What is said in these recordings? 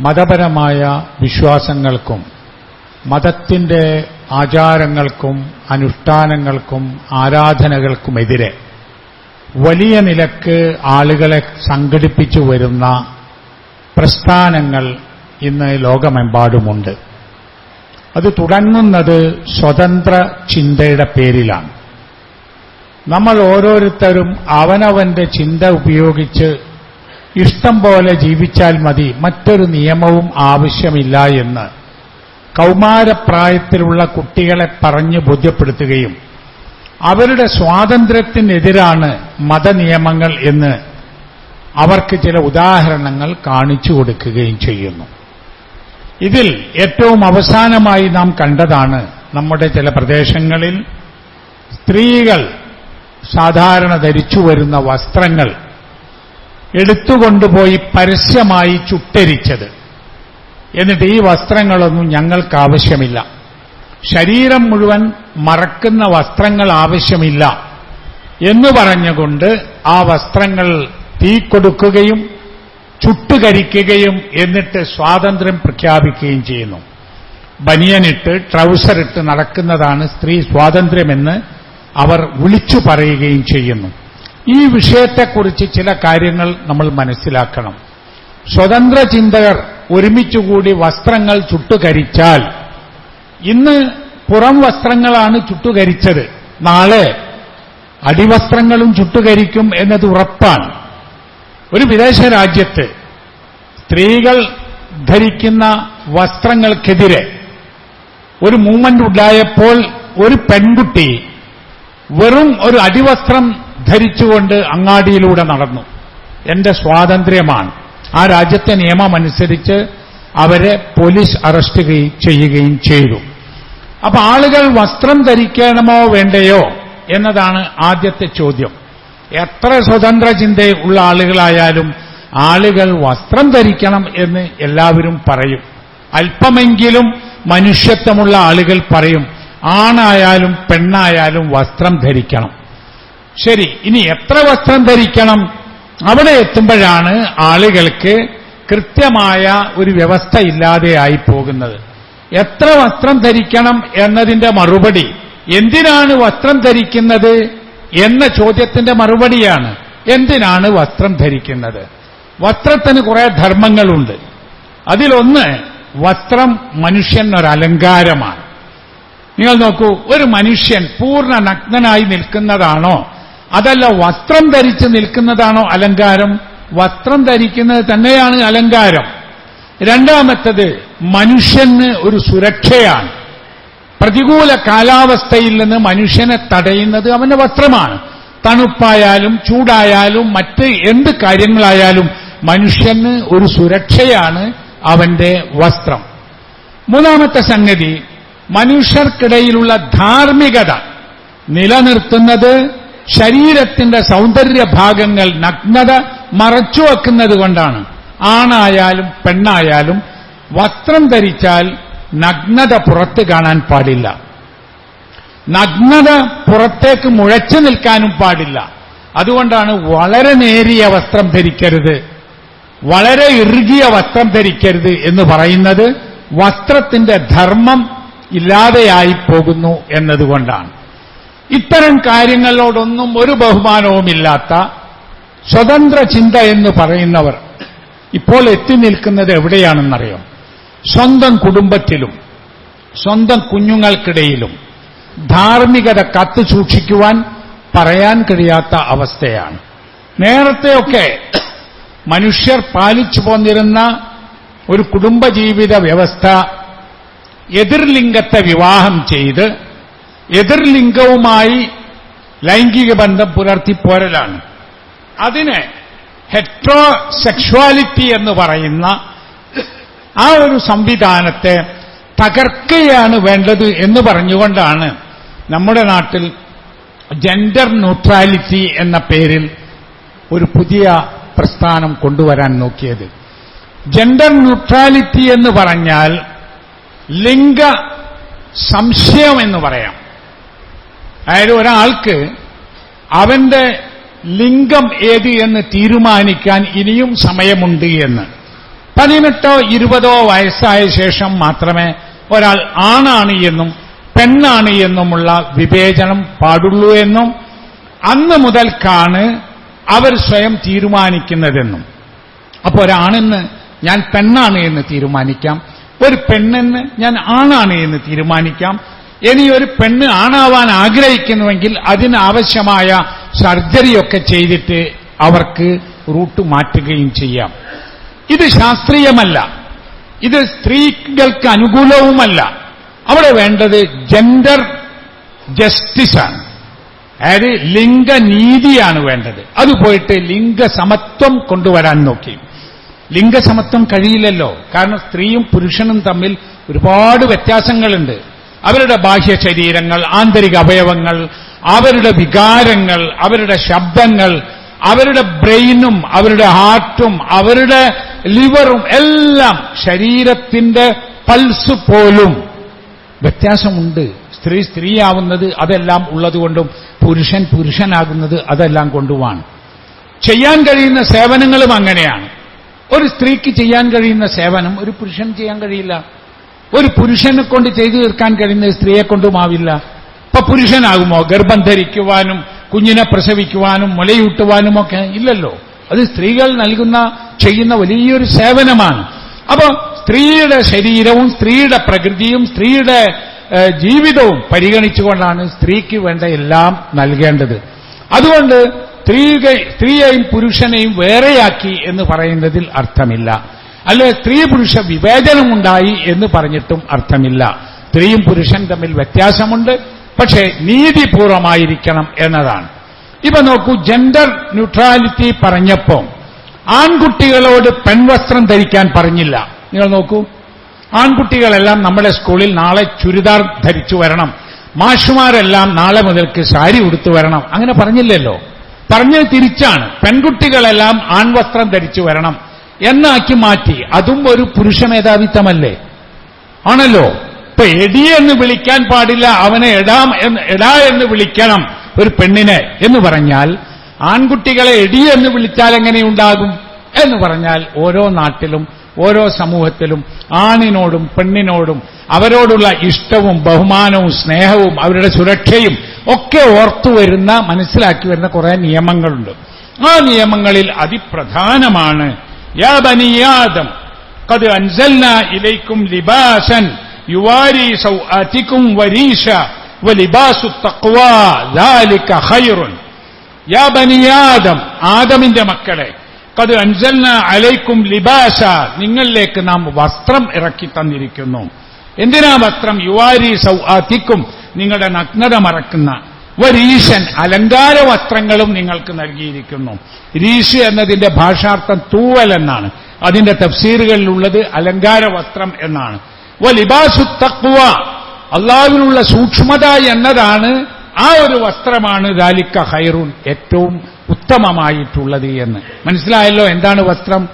മതപരമായ വിശ്വാസങ്ങൾക്കും മതത്തിന്റെ ആചാരങ്ങൾക്കും അനുഷ്ഠാനങ്ങൾക്കും ആരാധനകൾക്കുമെതിരെ വലിയ നിലയ്ക്ക് ആളുകളെ സംഘടിപ്പിച്ചു വരുന്ന പ്രസ്ഥാനങ്ങൾ ഇന്ന് ലോകമെമ്പാടുമുണ്ട്. അത് തുടങ്ങുന്നത് സ്വതന്ത്ര ചിന്തയുടെ പേരിലാണ്. നമ്മൾ ഓരോരുത്തരും അവനവന്റെ ചിന്ത ഉപയോഗിച്ച് ഇഷ്ടം പോലെ ജീവിച്ചാൽ മതി. മറ്റൊരു നിയമവും ആവശ്യമില്ല എന്ന്. കൗമാരപ്രായത്തിലുള്ള കുട്ടികളെ പറഞ്ഞ് ബോധ്യപ്പെടുത്തുകയും അവരുടെ സ്വാതന്ത്ര്യത്തിനെതിരാണ് മതനിയമങ്ങൾ എന്ന് അവർക്ക് ചില ഉദാഹരണങ്ങൾ കാണിച്ചു കൊടുക്കുകയും ചെയ്യുന്നു. ഇതിൽ ഏറ്റവും അവസാനമായി നാം കണ്ടതാണ് നമ്മുടെ ചില പ്രദേശങ്ങളിൽ സ്ത്രീകൾ സാധാരണ ധരിച്ചു വരുന്ന വസ്ത്രങ്ങൾ എടുത്തുകൊണ്ടുപോയി പരസ്യമായി ചുട്ടരിച്ചത്. എന്നിട്ട് ഈ വസ്ത്രങ്ങളൊന്നും ഞങ്ങൾക്ക് ആവശ്യമില്ല ശരീരം മുഴുവൻ മറക്കുന്ന വസ്ത്രങ്ങൾ ആവശ്യമില്ല എന്ന് പറഞ്ഞുകൊണ്ട് ആ വസ്ത്രങ്ങൾ തീ കൊടുക്കുകയും ചുട്ടുകരിക്കുകയും എന്നിട്ട് സ്വാതന്ത്ര്യം പ്രഖ്യാപിക്കുകയും ചെയ്യുന്നു. ബനിയനിട്ട് ട്രൗസറിട്ട് നടക്കുന്നതാണ് സ്ത്രീ സ്വാതന്ത്ര്യമെന്ന് അവർ വിളിച്ചു പറയുകയും ചെയ്യുന്നു. ഈ വിഷയത്തെക്കുറിച്ച് ചില കാര്യങ്ങൾ നമ്മൾ മനസ്സിലാക്കണം. സ്വതന്ത്ര ചിന്തകർ ഒരുമിച്ചുകൂടി വസ്ത്രങ്ങൾ ചുട്ടുകരിച്ചാൽ ഇന്ന് പുറം വസ്ത്രങ്ങളാണ് ചുട്ടുകരിച്ചത്. നാളെ അടിവസ്ത്രങ്ങളും ചുട്ടുകരിക്കും എന്നത് ഉറപ്പാണ്. ഒരു വിദേശ രാജ്യത്ത് സ്ത്രീകൾ ധരിക്കുന്ന വസ്ത്രങ്ങൾക്കെതിരെ ഒരു മൂവ്മെന്റ് ഉണ്ടായപ്പോൾ ഒരു പെൺകുട്ടി വെറും ഒരു അടിവസ്ത്രം ധരിച്ചുകൊണ്ട് അങ്ങാടിയിലൂടെ നടന്നു. എന്റെ സ്വാതന്ത്ര്യമാണ്. ആ രാജ്യത്തെ നിയമമനുസരിച്ച് അവരെ പോലീസ് അറസ്റ്റ് ചെയ്യുകയും ചെയ്തു. അപ്പൊ ആളുകൾ വസ്ത്രം ധരിക്കണമോ വേണ്ടയോ എന്നതാണ് ആദ്യത്തെ ചോദ്യം. എത്ര സ്വതന്ത്ര ചിന്തയുള്ള ആളുകളായാലും ആളുകൾ വസ്ത്രം ധരിക്കണം എന്ന് എല്ലാവരും പറയും. അല്പമെങ്കിലും മനുഷ്യത്വമുള്ള ആളുകൾ പറയും. ആണായാലും പെണ്ണായാലും വസ്ത്രം ധരിക്കണം. ശരി ഇനി എത്ര വസ്ത്രം ധരിക്കണം? അവിടെ എത്തുമ്പോഴാണ് ആളുകൾക്ക് കൃത്യമായ ഒരു വ്യവസ്ഥ ഇല്ലാതെയായി പോകുന്നത് എത്ര വസ്ത്രം ധരിക്കണം എന്നതിന്റെ മറുപടി എന്തിനാണ് വസ്ത്രം ധരിക്കുന്നത് എന്ന ചോദ്യത്തിന്റെ മറുപടിയാണ് എന്തിനാണ് വസ്ത്രം ധരിക്കുന്നത്. വസ്ത്രത്തിന് കുറെ ധർമ്മങ്ങളുണ്ട്. അതിലൊന്ന് വസ്ത്രം അലങ്കാരമാണ് നിങ്ങൾ നോക്കൂ ഒരു മനുഷ്യൻ പൂർണ നഗ്നനായി നിൽക്കുന്നതാണോ അതല്ല വസ്ത്രം ധരിച്ച് നിൽക്കുന്നതാണോ അലങ്കാരം? വസ്ത്രം ധരിക്കുന്നത് തന്നെയാണ് അലങ്കാരം. രണ്ടാമത്തത് മനുഷ്യന് ഒരു സുരക്ഷയാണ്. പ്രതികൂല കാലാവസ്ഥയിൽ നിന്ന് മനുഷ്യനെ തടയുന്നത് അവന്റെ വസ്ത്രമാണ്. തണുപ്പായാലും ചൂടായാലും മറ്റ് എന്ത് കാര്യങ്ങളായാലും മനുഷ്യന് ഒരു സുരക്ഷയാണ് അവന്റെ വസ്ത്രം. മൂന്നാമത്തെ സംഗതി മനുഷ്യർക്കിടയിലുള്ള ധാർമ്മികത. നിലനിർത്തുന്നത് ശരീരത്തിന്റെ സൗന്ദര്യ ഭാഗങ്ങൾ നഗ്നത മറച്ചുവെക്കുന്നത് കൊണ്ടാണ്. ആണായാലും പെണ്ണായാലും വസ്ത്രം ധരിച്ചാൽ നഗ്നത പുറത്ത് കാണാൻ പാടില്ല. നഗ്നത പുറത്തേക്ക് മുഴച്ചു നിൽക്കാനും പാടില്ല. അതുകൊണ്ടാണ് വളരെ നേരിയ വസ്ത്രം ധരിക്കരുത്. വളരെ ഇറുകിയ വസ്ത്രം ധരിക്കരുത് എന്ന് പറയുന്നത് വസ്ത്രത്തിന്റെ ധർമ്മം ഇല്ലാതെയായി പോകുന്നു എന്നതുകൊണ്ടാണ്. ഇത്തരം കാര്യങ്ങളോടൊന്നും ഒരു ബഹുമാനവുമില്ലാത്ത സ്വതന്ത്ര ചിന്ത എന്ന് പറയുന്നവർ ഇപ്പോൾ എത്തി നിൽക്കുന്നത് എവിടെയാണെന്നറിയാം? സ്വന്തം കുടുംബത്തിലും സ്വന്തം കുഞ്ഞുങ്ങൾക്കിടയിലും ധാർമ്മികത കത്തു സൂക്ഷിക്കുവാൻ പറയാൻ കഴിയാത്ത അവസ്ഥയാണ്. നേരത്തെയൊക്കെ മനുഷ്യർ പാലിച്ചു പോന്നിരുന്ന ഒരു കുടുംബജീവിത വ്യവസ്ഥ എതിർലിംഗത്തെ വിവാഹം ചെയ്ത് എതിർലിംഗവുമായി ലൈംഗിക ബന്ധം പുലർത്തിപ്പോരലാണ് അതിന് ഹെട്രോസെക്ഷുവാലിറ്റി എന്ന് പറയുന്ന ആ ഒരു സംവിധാനത്തെ തകർക്കുകയാണ് വേണ്ടത് എന്ന് പറഞ്ഞുകൊണ്ടാണ് നമ്മുടെ നാട്ടിൽ ജെൻഡർ ന്യൂട്രാലിറ്റി എന്ന പേരിൽ ഒരു പുതിയ പ്രസ്ഥാനം കൊണ്ടുവരാൻ നോക്കിയത്. ജെൻഡർ ന്യൂട്രാലിറ്റി എന്ന് പറഞ്ഞാൽ ലിംഗ സംശയം എന്ന് പറയാം. അതായത് ഒരാൾക്ക് അവന്റെ ലിംഗം ഏത് എന്ന് തീരുമാനിക്കാൻ ഇനിയും സമയമുണ്ട് എന്ന്. പതിനെട്ടോ ഇരുപതോ വയസ്സായ ശേഷം മാത്രമേ ഒരാൾ ആണാണ് എന്നും പെണ്ണാണ് എന്നുമുള്ള വിവേചനം പാടുള്ളൂ എന്നും അന്ന് മുതൽക്കാണ് അവർ സ്വയം തീരുമാനിക്കുന്നതെന്നും. അപ്പോൾ ഒരാണെന്ന് ഞാൻ പെണ്ണാണ് എന്ന് തീരുമാനിക്കാം. ഒരു പെണ്ണെന്ന് ഞാൻ ആണാണ് എന്ന് തീരുമാനിക്കാം. ഇനി ഒരു പെണ്ണ് ആണാവാൻ ആഗ്രഹിക്കുന്നുവെങ്കിൽ അതിനാവശ്യമായ സർജറിയൊക്കെ ചെയ്തിട്ട് അവർക്ക് റൂട്ട് മാറ്റുകയും ചെയ്യാം. ഇത് ശാസ്ത്രീയമല്ല. ഇത് സ്ത്രീകൾക്ക് അനുകൂലവുമല്ല. അവിടെ വേണ്ടത് ജെൻഡർ ജസ്റ്റിസാണ് അതായത് ലിംഗനീതിയാണ് വേണ്ടത്. അത് പോയിട്ട് ലിംഗസമത്വം കൊണ്ടുവരാൻ നോക്കി. ലിംഗസമത്വം കഴിയില്ലല്ലോ. കാരണം സ്ത്രീയും പുരുഷനും തമ്മിൽ ഒരുപാട് വ്യത്യാസങ്ങളുണ്ട്. അവരുടെ ബാഹ്യ ശരീരങ്ങൾ ആന്തരിക അവയവങ്ങൾ അവരുടെ വികാരങ്ങൾ അവരുടെ ശബ്ദങ്ങൾ അവരുടെ ബ്രെയിനും അവരുടെ ഹാർട്ടും അവരുടെ ലിവറും എല്ലാം ശരീരത്തിന്റെ പൾസ് പോലും. വ്യത്യാസമുണ്ട്. സ്ത്രീ സ്ത്രീയാവുന്നത് അതെല്ലാം ഉള്ളതുകൊണ്ടും പുരുഷൻ പുരുഷനാകുന്നത് അതെല്ലാം കൊണ്ടുമാണ്. ചെയ്യാൻ കഴിയുന്ന സേവനങ്ങളും അങ്ങനെയാണ്. ഒരു സ്ത്രീക്ക് ചെയ്യാൻ കഴിയുന്ന സേവനം ഒരു പുരുഷൻ ചെയ്യാൻ കഴിയില്ല. ഒരു പുരുഷനെ കൊണ്ട് ചെയ്തു തീർക്കാൻ കഴിയുന്ന സ്ത്രീയെ കൊണ്ടുമാവില്ല ഇപ്പൊ പുരുഷനാകുമോ? ഗർഭം ധരിക്കുവാനും കുഞ്ഞിനെ പ്രസവിക്കുവാനും മുലയൂട്ടുവാനും ഒക്കെ ഇല്ലല്ലോ. അത് സ്ത്രീകൾ നൽകുന്ന ചെയ്യുന്ന വലിയൊരു സേവനമാണ്. അപ്പോ സ്ത്രീയുടെ ശരീരവും സ്ത്രീയുടെ പ്രകൃതിയും സ്ത്രീയുടെ ജീവിതവും പരിഗണിച്ചുകൊണ്ടാണ് സ്ത്രീക്ക് വേണ്ട എല്ലാം നൽകേണ്ടത്. അതുകൊണ്ട് സ്ത്രീയെയും പുരുഷനെയും വേറെയാക്കി എന്ന് പറയുന്നതിൽ അർത്ഥമില്ല. അല്ലെ സ്ത്രീ പുരുഷ വിവേചനമുണ്ടായി എന്ന് പറഞ്ഞിട്ടും അർത്ഥമില്ല. സ്ത്രീയും പുരുഷൻ തമ്മിൽ വ്യത്യാസമുണ്ട്. പക്ഷേ നീതിപൂർവമായിരിക്കണം എന്നതാണ്. ഇപ്പൊ നോക്കൂ ജെൻഡർ ന്യൂട്രാലിറ്റി പറഞ്ഞപ്പോ ആൺകുട്ടികളോട് പെൺവസ്ത്രം ധരിക്കാൻ പറഞ്ഞില്ല. നിങ്ങൾ നോക്കൂ ആൺകുട്ടികളെല്ലാം നമ്മുടെ സ്കൂളിൽ നാളെ ചുരിദാർ ധരിച്ചു വരണം. മാഷുമാരെല്ലാം നാളെ മുതൽക്ക് സാരി ഉടുത്തു വരണം. അങ്ങനെ പറഞ്ഞില്ലല്ലോ. പറഞ്ഞത് തിരിച്ചാണ്. പെൺകുട്ടികളെല്ലാം ആൺവസ്ത്രം ധരിച്ചു വരണം. എന്നാക്കി മാറ്റി. അതും ഒരു പുരുഷ മേധാവിത്വമല്ലേ? ആണല്ലോ. ഇപ്പൊ എടി എന്ന് വിളിക്കാൻ പാടില്ല അവനെ എടാം എന്ന് എടാ എന്ന് വിളിക്കണം ഒരു പെണ്ണിനെ എന്ന് പറഞ്ഞാൽ ആൺകുട്ടികളെ എടി എന്ന് വിളിച്ചാൽ എങ്ങനെയുണ്ടാകും എന്ന് പറഞ്ഞാൽ ഓരോ നാട്ടിലും ഓരോ സമൂഹത്തിലും ആണിനോടും പെണ്ണിനോടും അവരോടുള്ള ഇഷ്ടവും ബഹുമാനവും സ്നേഹവും അവരുടെ സുരക്ഷയും ഒക്കെ ഓർത്തു വരുന്ന മനസ്സിലാക്കി വരുന്ന കുറെ നിയമങ്ങളുണ്ട്. ആ നിയമങ്ങളിൽ അതിപ്രധാനമാണ് യാ ബനിയാദം قد أنزلنا إليكم لباسا يواري سوآتكم وريشا ولباس التقوى ذلك خير يا بني آدم ആദമിന്റെ മക്കളെ കത് അൻസൽന അലൈക്കും ലിബാസ നിങ്ങളിലേക്ക് നാം വസ്ത്രം ഇറക്കി തന്നിരിക്കുന്നു എന്തിനാ വസ്ത്രം യുവാരി സൗആത്തിക്കും നിങ്ങളുടെ നഗ്നത മറക്കുന്ന വരീശൻ അലങ്കാര വസ്ത്രങ്ങളും നിങ്ങൾക്ക് നൽകിയിരിക്കുന്നു. രീശ് എന്നതിന്റെ ഭാഷാർത്ഥം തൂവൽ എന്നാണ്. അതിന്റെ തഫ്സീറുകളിലുള്ളത് അലങ്കാര വസ്ത്രം എന്നാണ്. വലിബാസു തക്വ അള്ളാവിനുള്ള സൂക്ഷ്മത എന്നതാണ് ആ ഒരു വസ്ത്രമാണ് ദാലിക്ക ഹൈറുൻ ഏറ്റവും ഉത്തമമായിട്ടുള്ളത് എന്ന്. മനസ്സിലായല്ലോ എന്താണ് വസ്ത്രം?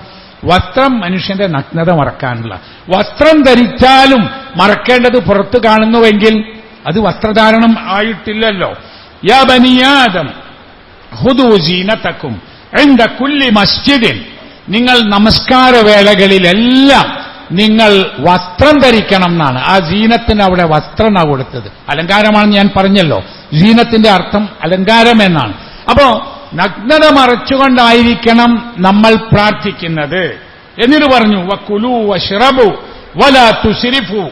വസ്ത്രം മനുഷ്യന്റെ നഗ്നത മറക്കാനുള്ള. വസ്ത്രം ധരിച്ചാലും മറക്കേണ്ടത് പുറത്തു കാണുന്നുവെങ്കിൽ അത് വസ്ത്രധാരണം ആയിട്ടില്ലല്ലോ. യാ ബനിയാദം ഹുദു ജീനത്തക്കും എണ്ട കുല്ലി മസ്ജിദിൻ. നിങ്ങൾ നമസ്കാര വേളകളിലെല്ലാം നിങ്ങൾ വസ്ത്രം ധരിക്കണം എന്നാണ് ആ ജീനത്തിന് അവിടെ വസ്ത്രമാണ് കൊടുത്തത്. അലങ്കാരമാണ് ഞാൻ പറഞ്ഞല്ലോ. ജീനത്തിന്റെ അർത്ഥം അലങ്കാരം എന്നാണ് അപ്പോ നഗ്നത മറച്ചുകൊണ്ടായിരിക്കണം നമ്മൾ പ്രാർത്ഥിക്കുന്നത്. എന്നിട്ട് പറഞ്ഞു വക്കുലു വഷ്റബു വല തുസിരിഫു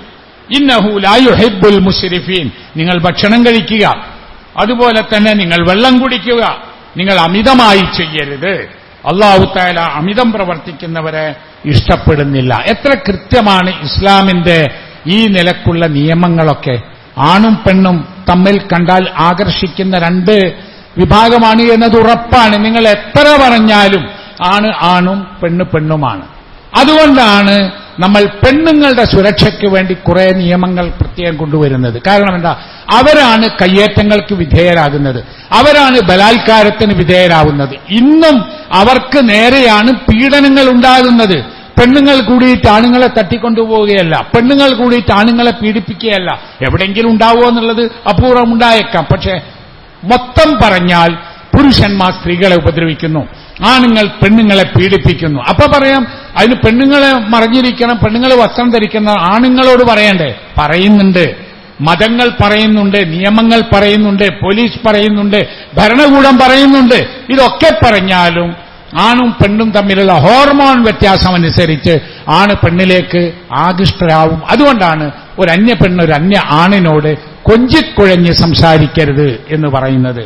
ഇന്നഹു ലായുഹിബുൽ മുസിരിഫീൻ. നിങ്ങൾ ഭക്ഷണം കഴിക്കുക. അതുപോലെ തന്നെ നിങ്ങൾ വെള്ളം കുടിക്കുക. നിങ്ങൾ അമിതമായി ചെയ്യരുത്. അള്ളാഹു താല അമിതം പ്രവർത്തിക്കുന്നവരെ ഇഷ്ടപ്പെടുന്നില്ല. എത്ര കൃത്യമാണ് ഇസ്ലാമിന്റെ ഈ നിലക്കുള്ള നിയമങ്ങളൊക്കെ. ആണും പെണ്ണും തമ്മിൽ കണ്ടാൽ ആകർഷിക്കുന്ന രണ്ട് വിഭാഗമാണ് എന്നത് ഉറപ്പാണ്. നിങ്ങൾ എത്ര പറഞ്ഞാലും ആണ് ആണും പെണ്ണ് പെണ്ണുമാണ്. അതുകൊണ്ടാണ് നമ്മൾ പെണ്ണുങ്ങളുടെ സുരക്ഷയ്ക്ക് വേണ്ടി കുറെ നിയമങ്ങൾ പ്രത്യേകം കൊണ്ടുവരുന്നത്. കാരണം എന്താ? അവരാണ് കയ്യേറ്റങ്ങൾക്ക് വിധേയരാകുന്നത്. അവരാണ് ബലാത്കാരത്തിന് വിധേയരാകുന്നത്. ഇന്നും അവർക്ക് നേരെയാണ് പീഡനങ്ങൾ ഉണ്ടാകുന്നത്. പെണ്ണുങ്ങൾ കൂടിയിട്ട് ആണുങ്ങളെ തട്ടിക്കൊണ്ടുപോവുകയല്ല. പെണ്ണുങ്ങൾ കൂടിയിട്ട് ആണുങ്ങളെ പീഡിപ്പിക്കുകയല്ല. എവിടെയെങ്കിലും ഉണ്ടാവുമോ എന്നുള്ളത് അപൂർവം ഉണ്ടായേക്കാം. പക്ഷേ മൊത്തം പറഞ്ഞാൽ പുരുഷന്മാർ സ്ത്രീകളെ ഉപദ്രവിക്കുന്നു. ആണുങ്ങൾ പെണ്ണുങ്ങളെ പീഡിപ്പിക്കുന്നു. അപ്പൊ പറയാം അതിന് പെണ്ണുങ്ങളെ മറിഞ്ഞിരിക്കണം പെണ്ണുങ്ങൾ വസ്ത്രം ധരിക്കുന്ന ആണുങ്ങളോട് പറയണ്ടേ? പറയുന്നുണ്ട്. മതങ്ങൾ പറയുന്നുണ്ട് നിയമങ്ങൾ പറയുന്നുണ്ട് പോലീസ് പറയുന്നുണ്ട് ഭരണകൂടം പറയുന്നുണ്ട്. ഇതൊക്കെ പറഞ്ഞാലും ആണും പെണ്ണും തമ്മിലുള്ള ഹോർമോൺ വ്യത്യാസം അനുസരിച്ച് ആണ് പെണ്ണിലേക്ക് ആകൃഷ്ടരാവും. അതുകൊണ്ടാണ് ഒരു അന്യ പെണ്ണ് ഒരു അന്യ ആണിനോട് കൊഞ്ചിക്കുഴഞ്ഞ് സംസാരിക്കരുത് എന്ന് പറയുന്നത്.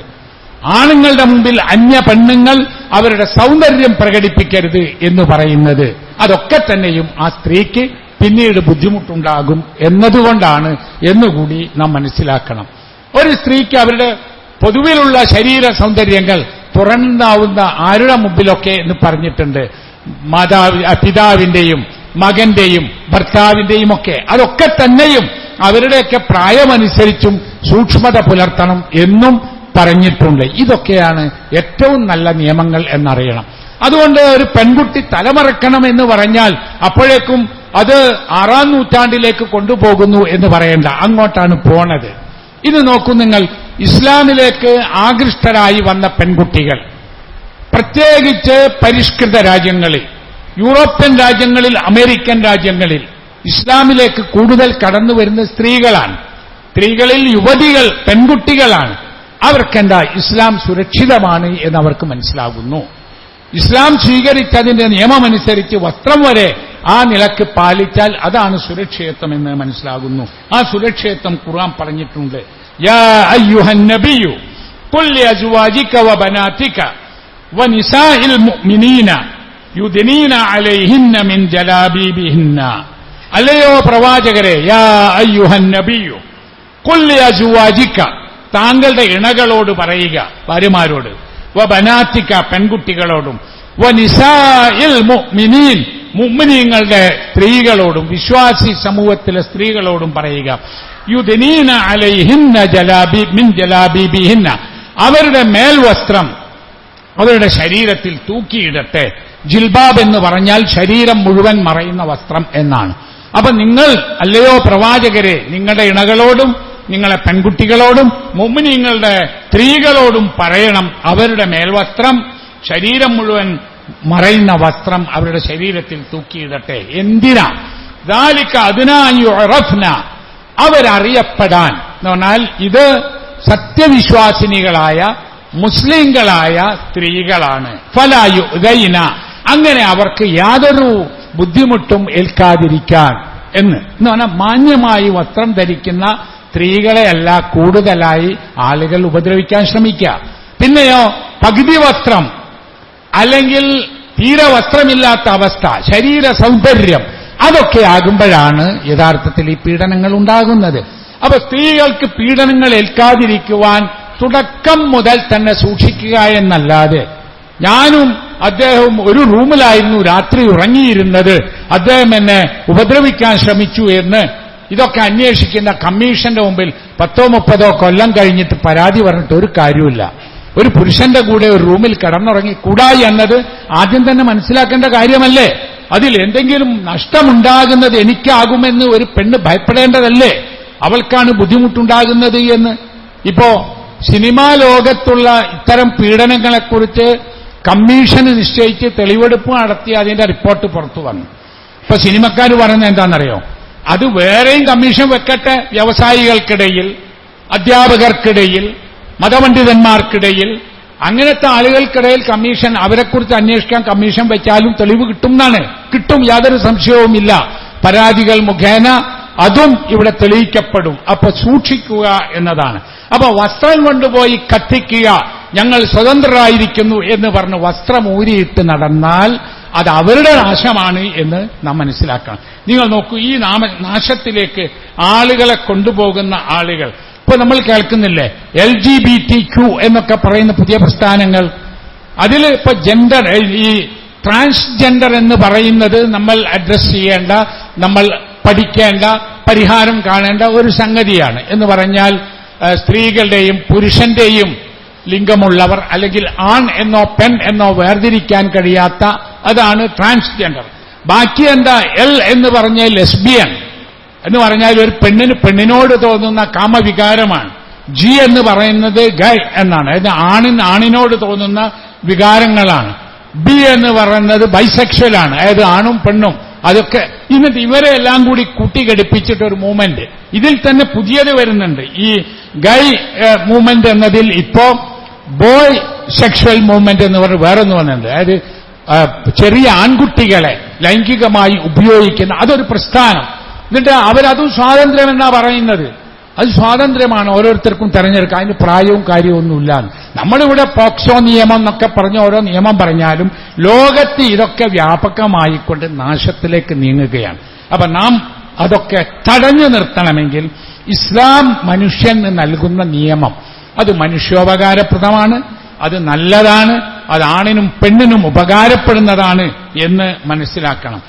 ആണുങ്ങളുടെ മുമ്പിൽ അന്യ പെണ്ണുങ്ങൾ അവരുടെ സൗന്ദര്യം പ്രകടിപ്പിക്കരുത് എന്ന് പറയുന്നത്. അതൊക്കെ തന്നെയും ആ സ്ത്രീക്ക് പിന്നീട് ബുദ്ധിമുട്ടുണ്ടാകും എന്നതുകൊണ്ടാണ് എന്നുകൂടി നാം മനസ്സിലാക്കണം. ഒരു സ്ത്രീക്ക് അവരുടെ പൊതുവിലുള്ള ശരീര സൗന്ദര്യങ്ങൾ തുറന്നാവുന്ന ആരുടെ മുമ്പിലൊക്കെ എന്ന് പറഞ്ഞിട്ടുണ്ട്. മാതാവ് പിതാവിന്റെയും മകന്റെയും ഭർത്താവിന്റെയും ഒക്കെ. അതൊക്കെ തന്നെയും അവരുടെയൊക്കെ പ്രായമനുസരിച്ചും സൂക്ഷ്മത പുലർത്തണം എന്നും പറഞ്ഞിട്ടുണ്ട്. ഇതൊക്കെയാണ് ഏറ്റവും നല്ല നിയമങ്ങൾ എന്നറിയണം. അതുകൊണ്ട് ഒരു പെൺകുട്ടി തലമറക്കണം എന്ന് പറഞ്ഞാൽ അപ്പോഴേക്കും അത് ആറാം നൂറ്റാണ്ടിലേക്ക് കൊണ്ടുപോകുന്നു എന്ന് പറയേണ്ട. അങ്ങോട്ടാണ് പോണത്. ഇത് നോക്കൂ നിങ്ങൾ. ഇസ്ലാമിലേക്ക് ആകൃഷ്ടരായി വന്ന പെൺകുട്ടികൾ. പ്രത്യേകിച്ച് പരിഷ്കൃത രാജ്യങ്ങളിൽ. യൂറോപ്യൻ രാജ്യങ്ങളിൽ അമേരിക്കൻ രാജ്യങ്ങളിൽ. ഇസ്ലാമിലേക്ക് കൂടുതൽ കടന്നു വരുന്ന സ്ത്രീകളാണ്. സ്ത്രീകളിൽ യുവതികൾ പെൺകുട്ടികളാണ്. അവർക്കെന്താ ഇസ്ലാം സുരക്ഷിതമാണ് എന്ന് അവർക്ക് മനസ്സിലാകുന്നു ഇസ്ലാം സ്വീകരിച്ചതിന്റെ നിയമമനുസരിച്ച് വസ്ത്രം വരെ ആ നിലക്ക് പാലിച്ചാൽ അതാണ് സുരക്ഷിതത്വം എന്ന് മനസ്സിലാകുന്നു ആ സുരക്ഷിതത്വം ഖുർആൻ പറഞ്ഞിട്ടുണ്ട് യാ അയ്യുഹൻ നബിയു قل لأزواجك وبناتك ونساء المؤمنين يدنين عليهن من جلابيبهن അല്ലയോ പ്രവാചകരെ യാ അയ്യുഹൻ നബിയു കുല്ലി അസുവാജിക്ക താങ്കളുടെ ഇണകളോട് പറയുക ഭാര്യമാരോട്. വ ബനാത്തിക്ക പെൺകുട്ടികളോടും വ നിസായിൽ മുഅ്മിനീൻ മുഅ്മിനീങ്ങളുടെ സ്ത്രീകളോടും വിശ്വാസി സമൂഹത്തിലെ സ്ത്രീകളോടും പറയുക. യുദനീന അലൈഹിന്ന ജലാബി മിൻ ജലാബിബിഹിന്ന അവരുടെ മേൽവസ്ത്രം അവരുടെ ശരീരത്തിൽ തൂക്കിയിടട്ടെ. ജിൽബാബ് എന്ന് പറഞ്ഞാൽ ശരീരം മുഴുവൻ മറയുന്ന വസ്ത്രം എന്നാണ്. അപ്പൊ നിങ്ങൾ അല്ലയോ പ്രവാചകരെ നിങ്ങളുടെ ഇണകളോടും നിങ്ങളെ പെൺകുട്ടികളോടും മുമ്മിനിങ്ങളുടെ സ്ത്രീകളോടും പറയണം അവരുടെ മേൽവസ്ത്രം. ശരീരം മുഴുവൻ മറയുന്ന വസ്ത്രം അവരുടെ ശരീരത്തിൽ തൂക്കിയിടട്ടെ. എന്തിനാ? ദാലിക്ക അതിനായുറഫ്ന അവരറിയപ്പെടാൻ. എന്ന് പറഞ്ഞാൽ ഇത് സത്യവിശ്വാസിനികളായ മുസ്ലിങ്ങളായ സ്ത്രീകളാണ്. ഫലായു ഗൈന അങ്ങനെ അവർക്ക് യാതൊരു ബുദ്ധിമുട്ടും ഏൽക്കാതിരിക്കാൻ. എന്ന്. എന്ന് പറഞ്ഞാൽ മാന്യമായി വസ്ത്രം ധരിക്കുന്ന സ്ത്രീകളെയല്ല കൂടുതലായി ആളുകൾ ഉപദ്രവിക്കാൻ ശ്രമിക്കുക. പിന്നെയോ പകുതി വസ്ത്രം അല്ലെങ്കിൽ തീരെ വസ്ത്രമില്ലാത്ത അവസ്ഥ ശരീര സൗന്ദര്യം അതൊക്കെ ആകുമ്പോഴാണ് യഥാർത്ഥത്തിൽ ഈ പീഡനങ്ങൾ ഉണ്ടാകുന്നത്. അപ്പൊ സ്ത്രീകൾക്ക് പീഡനങ്ങൾ ഏൽക്കാതിരിക്കുവാൻ തുടക്കം മുതൽ തന്നെ സൂക്ഷിക്കുക എന്നല്ലാതെ ഞാനും അദ്ദേഹവും ഒരു റൂമിലായിരുന്നു രാത്രി ഉറങ്ങിയിരുന്നത് അദ്ദേഹം എന്നെ ഉപദ്രവിക്കാൻ ശ്രമിച്ചു എന്ന് ഇതൊക്കെ അന്വേഷിക്കുന്ന കമ്മീഷന്റെ മുമ്പിൽ പത്തോ മുപ്പതോ കൊല്ലം കഴിഞ്ഞിട്ട് പരാതി പറഞ്ഞിട്ട് ഒരു കാര്യമില്ല ഒരു പുരുഷന്റെ കൂടെ ഒരു റൂമിൽ കിടന്നുറങ്ങി കൂടായി എന്നത് ആദ്യം തന്നെ മനസ്സിലാക്കേണ്ട കാര്യമല്ലേ? അതിൽ എന്തെങ്കിലും നഷ്ടമുണ്ടാകുന്നത് എനിക്കാകുമെന്ന് ഒരു പെണ്ണ് ഭയപ്പെടേണ്ടതല്ലേ? അവൾക്കാണ് ബുദ്ധിമുട്ടുണ്ടാകുന്നത് എന്ന്. ഇപ്പോ സിനിമാ ലോകത്തുള്ള ഇത്തരം പീഡനങ്ങളെക്കുറിച്ച് കമ്മീഷന് നിശ്ചയിച്ച് തെളിവെടുപ്പ് നടത്തി അതിന്റെ റിപ്പോർട്ട് പുറത്തു വന്നു. ഇപ്പൊ സിനിമക്കാർ പറയുന്നത് എന്താണെന്നറിയോ? അത് വേറെയും കമ്മീഷൻ വെക്കട്ടെ വ്യവസായികൾക്കിടയിൽ അധ്യാപകർക്കിടയിൽ മതപണ്ഡിതന്മാർക്കിടയിൽ. അങ്ങനത്തെ ആളുകൾക്കിടയിൽ കമ്മീഷൻ അവരെക്കുറിച്ച് അന്വേഷിക്കാൻ കമ്മീഷൻ വെച്ചാലും തെളിവ് കിട്ടും എന്നാണ് കിട്ടും യാതൊരു സംശയവുമില്ല. പരാതികൾ മുഖേന അതും ഇവിടെ തെളിയിക്കപ്പെടും. അപ്പൊ സൂക്ഷിക്കുക എന്നതാണ്. അപ്പൊ വസ്ത്രം കൊണ്ടുപോയി കത്തിക്കുക ഞങ്ങൾ സ്വതന്ത്രരായിരിക്കുന്നു എന്ന് പറഞ്ഞ് വസ്ത്രം ഊരിയിട്ട് നടന്നാൽ അത് അവരുടെ നാശമാണ് എന്ന് നാം മനസ്സിലാക്കണം. നിങ്ങൾ നോക്കൂ ഈ നാമ നാശത്തിലേക്ക് ആളുകളെ കൊണ്ടുപോകുന്ന ആളുകൾ. ഇപ്പൊ നമ്മൾ കേൾക്കുന്നില്ലേ L G B T Q എന്നൊക്കെ പറയുന്ന പുതിയ പ്രസ്ഥാനങ്ങൾ. അതിൽ ഇപ്പൊ ജെൻഡർ ഈ ട്രാൻസ്ജെൻഡർ എന്ന് പറയുന്നത് നമ്മൾ അഡ്രസ് ചെയ്യേണ്ട നമ്മൾ പഠിക്കേണ്ട പരിഹാരം കാണേണ്ട ഒരു സംഗതിയാണ്. എന്ന് പറഞ്ഞാൽ സ്ത്രീകളുടെയും പുരുഷന്റെയും ലിംഗമുള്ളവർ അല്ലെങ്കിൽ ആൺ എന്നോ പെൺ എന്നോ വേർതിരിക്കാൻ കഴിയാത്ത അതാണ് ട്രാൻസ്ജെൻഡർ ബാക്കി എന്താ എൽ എന്ന് പറഞ്ഞ ലെസ്ബിയൻ എന്ന് പറഞ്ഞാൽ ഒരു പെണ്ണിന് പെണ്ണിനോട് തോന്നുന്ന കാമവികാരമാണ്. ജി എന്ന് പറയുന്നത് ഗൈ എന്നാണ്. അതായത് ആണിന് ആണിനോട് തോന്നുന്ന വികാരങ്ങളാണ്. ബി എന്ന് പറയുന്നത് ബൈസെക്ഷലാണ് അതായത് ആണും പെണ്ണും. അതൊക്കെ എന്നിട്ട് ഇവരെ എല്ലാം കൂടി കൂട്ടിഘടിപ്പിച്ചിട്ട് ഒരു മൂവ്മെന്റ് ഇതിൽ തന്നെ പുതിയത് വരുന്നുണ്ട്. ഈ ഗൈ മൂവ്മെന്റ് എന്നതിൽ ഇപ്പോ ബോയ് സെക്ഷൽ മൂവ്മെന്റ് എന്ന് പറഞ്ഞ് വേറൊന്ന് വന്നിട്ടുണ്ട്. അതായത് ചെറിയ ആൺകുട്ടികളെ ലൈംഗികമായി ഉപയോഗിക്കുന്ന അതൊരു പ്രസ്ഥാനം. എന്നിട്ട് അവരതും സ്വാതന്ത്ര്യം എന്നാ പറയുന്നത്? അത് സ്വാതന്ത്ര്യമാണ് ഓരോരുത്തർക്കും തെരഞ്ഞെടുക്കാം അതിന് പ്രായവും കാര്യവും ഒന്നുമില്ല നമ്മളിവിടെ പോക്സോ നിയമം എന്നൊക്കെ പറഞ്ഞ് ഓരോ നിയമം പറഞ്ഞാലും ലോകത്ത് ഇതൊക്കെ വ്യാപകമായിക്കൊണ്ട് നാശത്തിലേക്ക് നീങ്ങുകയാണ്. അപ്പൊ നാം അതൊക്കെ തടഞ്ഞു നിർത്തണമെങ്കിൽ ഇസ്ലാം മനുഷ്യന് നൽകുന്ന നിയമം അത് മനുഷ്യോപകാരപ്രദമാണ്. അത് നല്ലതാണ് അത് ആണിനും പെണ്ണിനും ഉപകാരപ്പെടുന്നതാണ് എന്ന് മനസ്സിലാക്കണം.